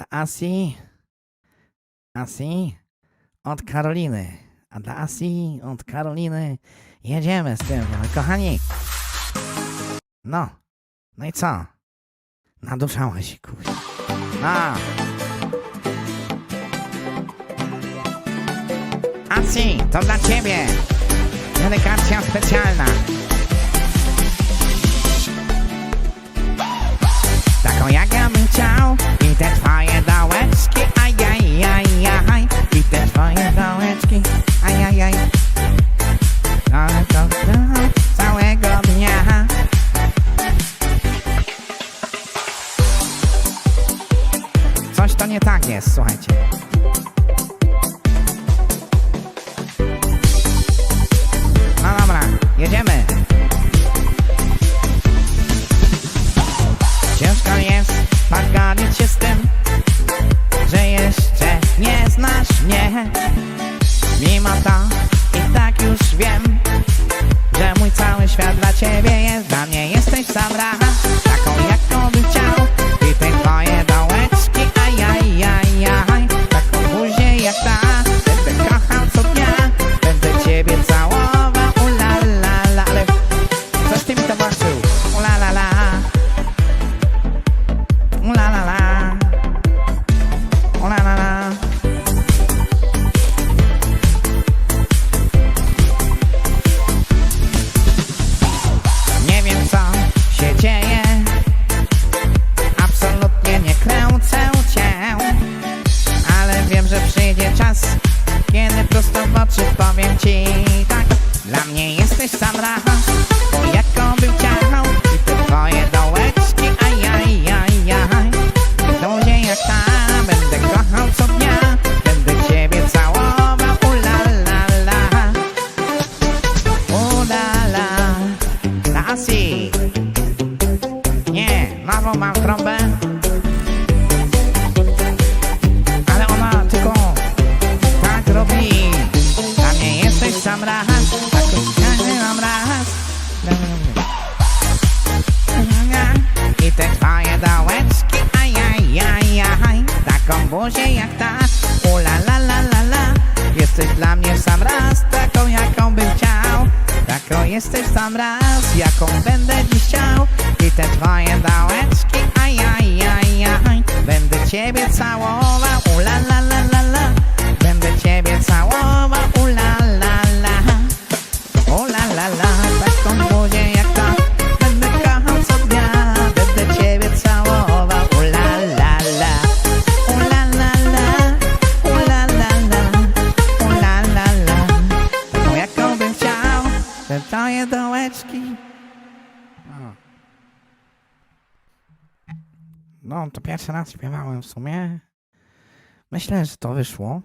Dla Asi. Asi od Karoliny. A dla od Karoliny jedziemy z tym. Kochani. No. No i co? Naduszałaś się, kurwa. A. Asi, to dla ciebie. Dedykacja specjalna. Coś to nie tak jest, słuchajcie No dobra, jedziemy Ciężko jest pogodzić się z tym, że jeszcze nie znasz mnie. Mimo to i tak już wiem, że mój cały świat dla ciebie jest. Jesteś sam raz, jaką bym chciał. I te twoje dołeczki, ajajajaj. Ludzie jak ta, będę kochał co dnia. Będę ciebie całował, ula la la. Ula la. Nie, nową mam trąbę. Buzię jak ta, ula la la la la Jesteś dla mnie sam raz, taką jaką bym chciał. Taką jesteś sam raz, jaką będę dziś chciał. I te twoje dołeczki, ajajajaj Będę ciebie całował, Twoje dołeczki No, to pierwszy raz śpiewałem w sumie. Myślę, że to wyszło.